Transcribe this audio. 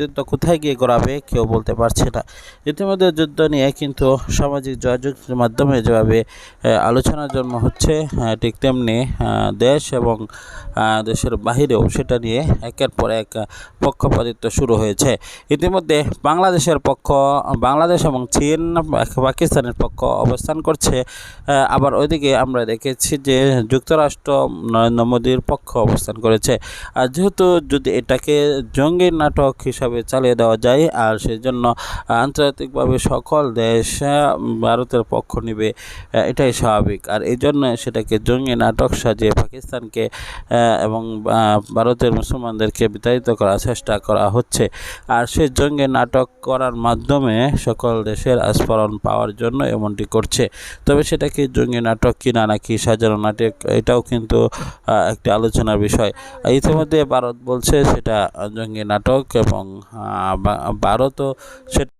যুদ্ধ কোথায় গিয়ে গড়াবে কেউ বলতে পারছে না। ইতিমধ্যে যুদ্ধ নিয়ে কিন্তু সামাজিক যোগাযোগের মাধ্যমে যেভাবে আলোচনার জন্ম হচ্ছে ঠিক তেমনি দেশ এবং দেশের বাহিরেও সেটা নিয়ে একের পর এক পক্ষপাতিত্ব শুরু হয়েছে। ইতিমধ্যে বাংলাদেশের পক্ষ, বাংলাদেশ এবং চীন পাকিস্তানের পক্ষ অবস্থান করছে। আবার ওইদিকে আমরা দেখেছি যে যুক্তরাষ্ট্র নরেন্দ্র মোদীর পক্ষ অবস্থান করেছে। আর যেহেতু যদি এটাকে জঙ্গি নাটক হিসাবে চালিয়ে দেওয়া যায় আর সেই জন্য আন্তর্জাতিকভাবে সকল দেশ ভারতের পক্ষ নেবে এটাই স্বাভাবিক। আর এই জন্য সেটাকে জঙ্গি নাটক সাজিয়ে পাকিস্তানকে এবং ভারতের মুসলমানদেরকে বিতাড়িত করার চেষ্টা করা হচ্ছে। আর সে জঙ্গি নাটক করার মাধ্যমে সকল দেশের আস্ফারণ পাওয়ার জন্য এমনটি করছে। তবে সেটা কি জঙ্গি নাটক কিনা নাকি সাজানো নাটক, এটাও কিন্তু একটি আলোচনার বিষয়। ইতিমধ্যে ভারত বলছে সেটা জঙ্গি নাটক এবং আহ, বা- ভারতও সেটা